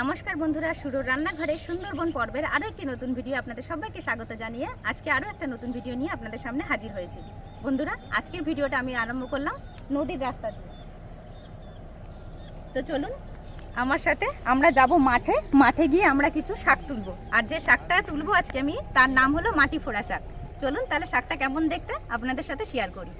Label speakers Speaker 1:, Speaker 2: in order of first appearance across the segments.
Speaker 1: নমস্কার বন্ধুরা শুরু রান্নাঘরে সুন্দরবন পর্বের আরও একটি নতুন ভিডিও আপনাদের সবাইকে স্বাগত জানিয়ে আজকে আরও একটা নতুন ভিডিও নিয়ে আপনাদের সামনে হাজির হয়েছি। বন্ধুরা, আজকের ভিডিওটা আমি আরম্ভ করলাম নদীর রাস্তা দিয়ে। তো চলুন, আমার সাথে আমরা যাব মাঠে মাঠে গিয়ে আমরা কিছু শাক তুলবো। আর যে শাকটা তুলবো আজকে আমি, তার নাম হলো মাটি ফোড়া শাক। চলুন তাহলে শাকটা কেমন দেখতে আপনাদের সাথে শেয়ার করি।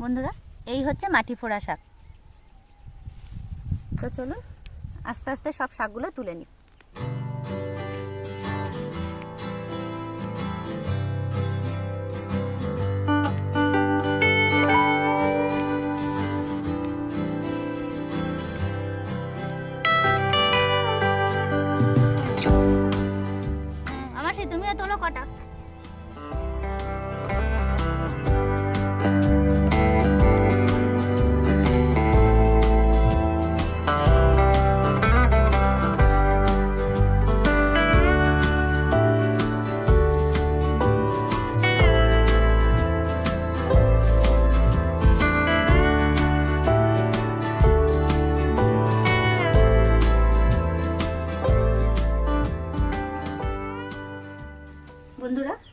Speaker 1: বন্ধুরা এই হচ্ছে মাটি ফোড়া শাক। তো চলুন আস্তে আস্তে সব শাকগুলো তুলে নিই।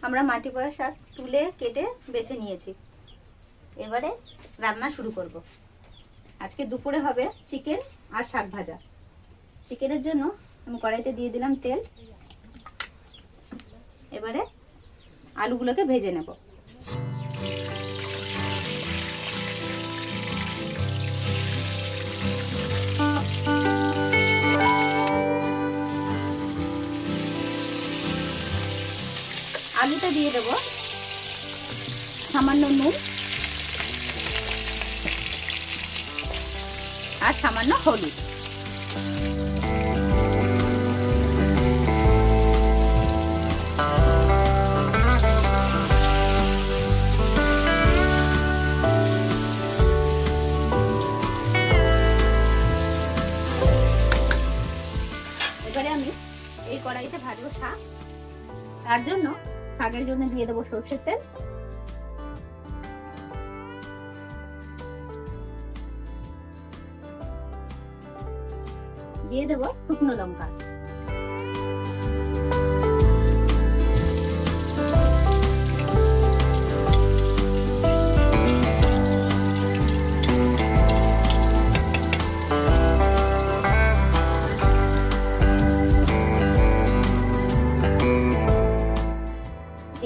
Speaker 1: আমরা মাটি পড়া শাক তুলে, কেটে, বেছে নিয়েছি। এবারে রান্না শুরু করব। আজকে দুপুরে হবে চিকেন আর শাক ভাজা। চিকেনের জন্য আমি কড়াইতে দিয়ে দিলাম তেল। এবারে আলুগুলোকে ভেজে নেব। আলুতে দিয়ে দেব। সামান্য নুন আর সামান্য হলুদ। দিয়ে দেবো সর্ষের তেল। দিয়ে দেবো শুকনো লঙ্কা।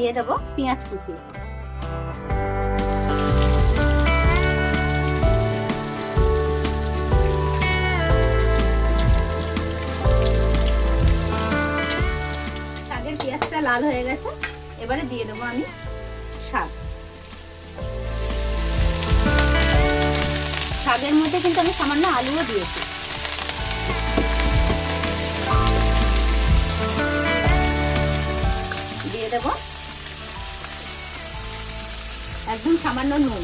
Speaker 1: দিয়ে দেবো পেঁয়াজ কুচি। শাকের পেঁয়াজটা লাল হয়ে গেছে, এবারে দিয়ে দেবো আমি শাক। শাকের মধ্যে কিন্তু আমি সামান্য আলুও দিয়েছি। দিয়ে দেব একদম সামান্য নুন।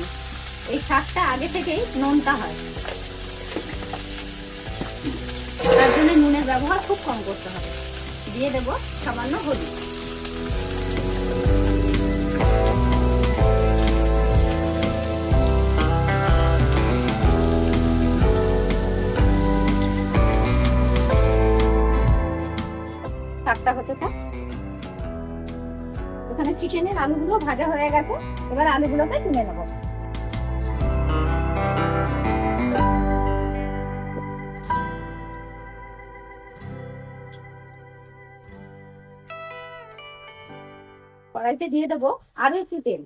Speaker 1: এই শাকটা আগে থেকেই নুনটা হয়। তার জন্য নুনের ব্যবহার খুব কম করতে হবে। দিয়ে দেব সামান্য হলুদ। শাকটা হতে থাক। ওখানে চিকেনের আলুগুলো ভাজা হয়ে গেছে, এবার আলুগুলোকে তুলে নেব। কড়াইতে দিয়ে দেবো আরও একটু তেল।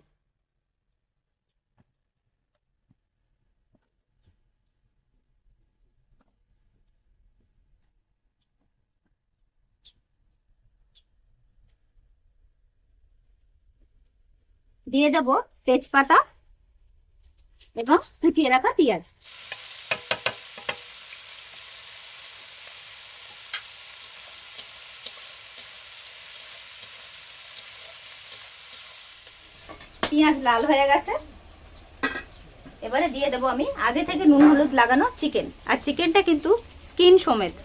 Speaker 1: দিয়ে দেবো তেজপাতা এবং কুচিয়ে রাখা পেঁয়াজ। পেঁয়াজ লাল হয়ে গেছে। এবারে দিয়ে দেবো আমি আগে থেকে নুন হলুদ লাগানো চিকেন আর চিকেনটা কিন্তু স্কিন সমেত।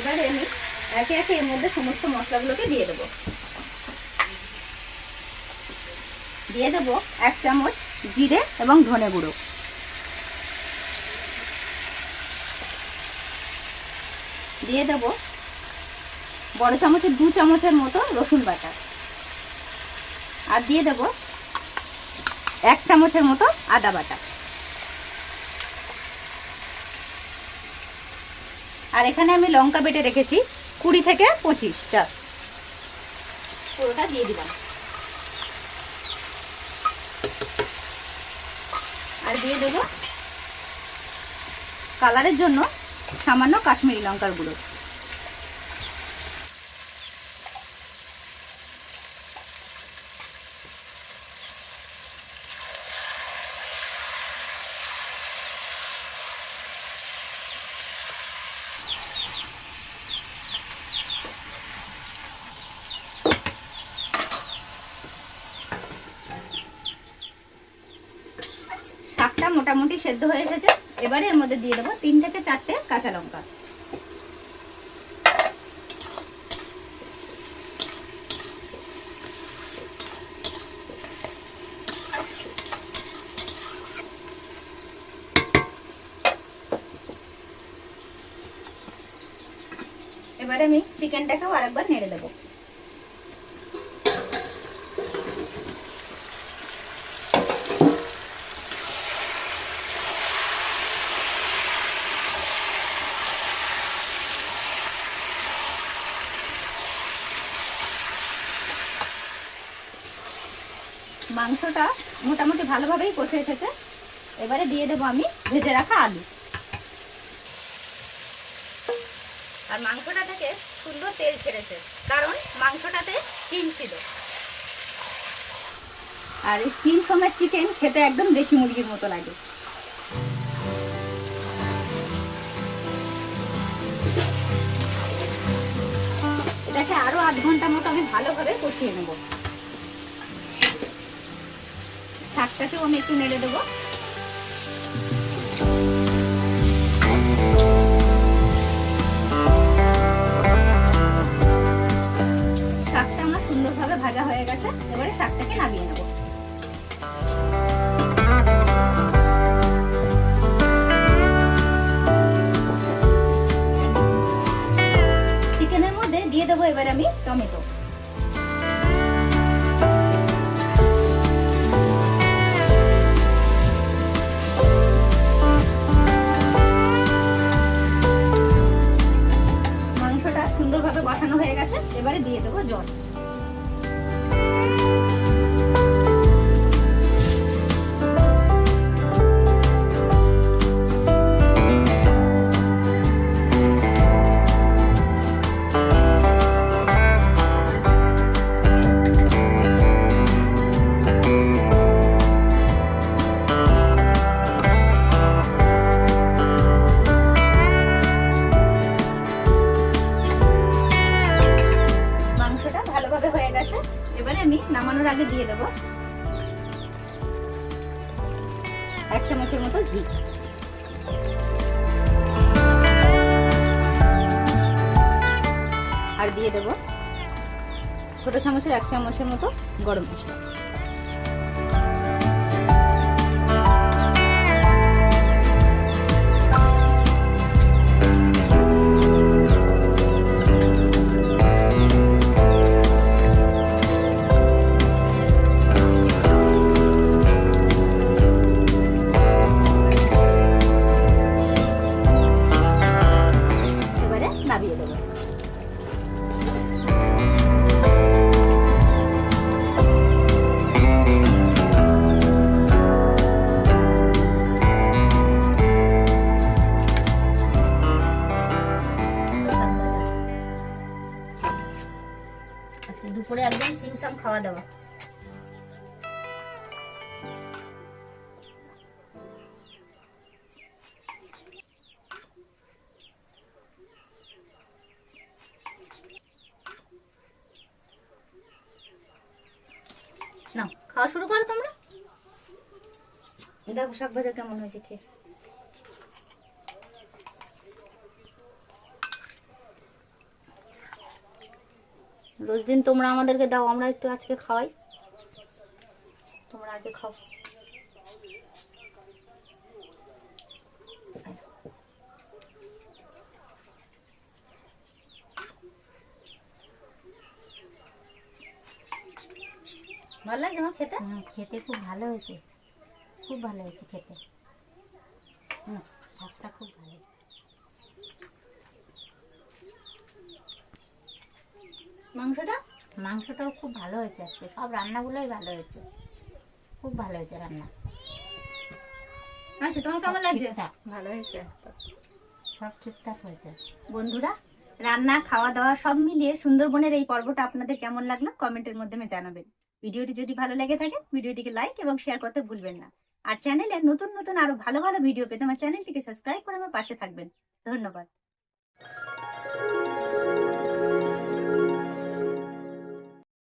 Speaker 1: এবারে আমি একে একে এর মধ্যে সমস্ত মশলাগুলোকে দিয়ে দেবো। দিয়ে দেবো এক চামচ জিরে এবং ধনে গুঁড়ো। দিয়ে দেবো বড় চামচের দু চামচের মতো রসুন বাটা। আর দিয়ে দেবো এক চামচের মতো আদা বাটা। আর এখানে আমি লঙ্কা বেটে রেখেছি কুড়ি থেকে পঁচিশটা। পুরোটা দিয়ে দিলাম। আর দিয়ে দেবো কালারের জন্য সামান্য কাশ্মীরি লঙ্কার গুঁড়ো। শাকটা মোটামুটি সেদ্ধ হয়ে এসেছে। এবারে এর মধ্যে দিয়ে দেবো তিন থেকে চারটে কাঁচা লঙ্কা। এবারে আমি চিকেনটাকেও আরেকবার নেড়ে দেবো। মাংসটা মোটামুটি ভালোভাবেই কষে এসেছে। এবারে দিয়ে দেবো আমি ভেজে রাখা আলু। আর মাংসটা থেকে সুন্দর তেল ছেড়েছে, কারণ মাংসটাতে স্কিন ছিল। আর স্কিন সমেত চিকেন খেতে একদম দেশি মুরগির মতো লাগে। এটাকে আরও আধ ঘণ্টা মতো আমি ভালোভাবে কষিয়ে নেব। শাকটাকেও আমি একটু নেড়ে দেবো। শাকটা আমার সুন্দরভাবে ভাজা হয়ে গেছে, এবারে শাকটাকে নামিয়ে নেব। চিকেনের মধ্যে দিয়ে দেবো এবারে আমি টমেটো। সুন্দরভাবে বসানো হয়ে গেছে এবারে দিয়ে দেবো জল। দিয়ে দেবো ছোট চামচের এক চামচের মতো গরম মশলা। আজকে দুপুরে একদম সিমসাম খাওয়া দাওয়া। শুরু করো তোমরা। দেখো শাক ভাজা কেমন হয়েছে খেয়ে। রোজ দিন তোমরা আমাদেরকে দাও আমরা একটু আজকে খাওয়াই। তোমরা আগে খাও। ভালো লাগছে আমার খেতে?
Speaker 2: হুম, খেতে খুব ভালো হয়েছে। খুব ভালো হয়েছে খেতে। শাকটা খুব ভালো।
Speaker 1: মাংসটা?
Speaker 2: মাংসটাও খুব ভালো হয়েছে আজকে। সব রান্নাগুলোই ভালো হয়েছে। খুব ভালো হয়েছে রান্না।
Speaker 1: মাসি তোমার কেমন লাগছে? ভালো হয়েছে।
Speaker 2: সব ঠিকঠাক হয়েছে।
Speaker 1: বন্ধুরা রান্না খাওয়া দাওয়া সব মিলিয়ে সুন্দরবনের এই পর্বটা আপনাদের কেমন লাগল কমেন্টের মাধ্যমে জানাবেন। ভিডিওটি যদি ভালো লেগে থাকে ভিডিওটিকে লাইক এবং শেয়ার করতে ভুলবেন না। আর চ্যানেলে নতুন নতুন আরও ভালো ভালো ভিডিও পেতে আমার চ্যানেলটিকে সাবস্ক্রাইব করে আমার পাশে থাকবেন। ধন্যবাদ।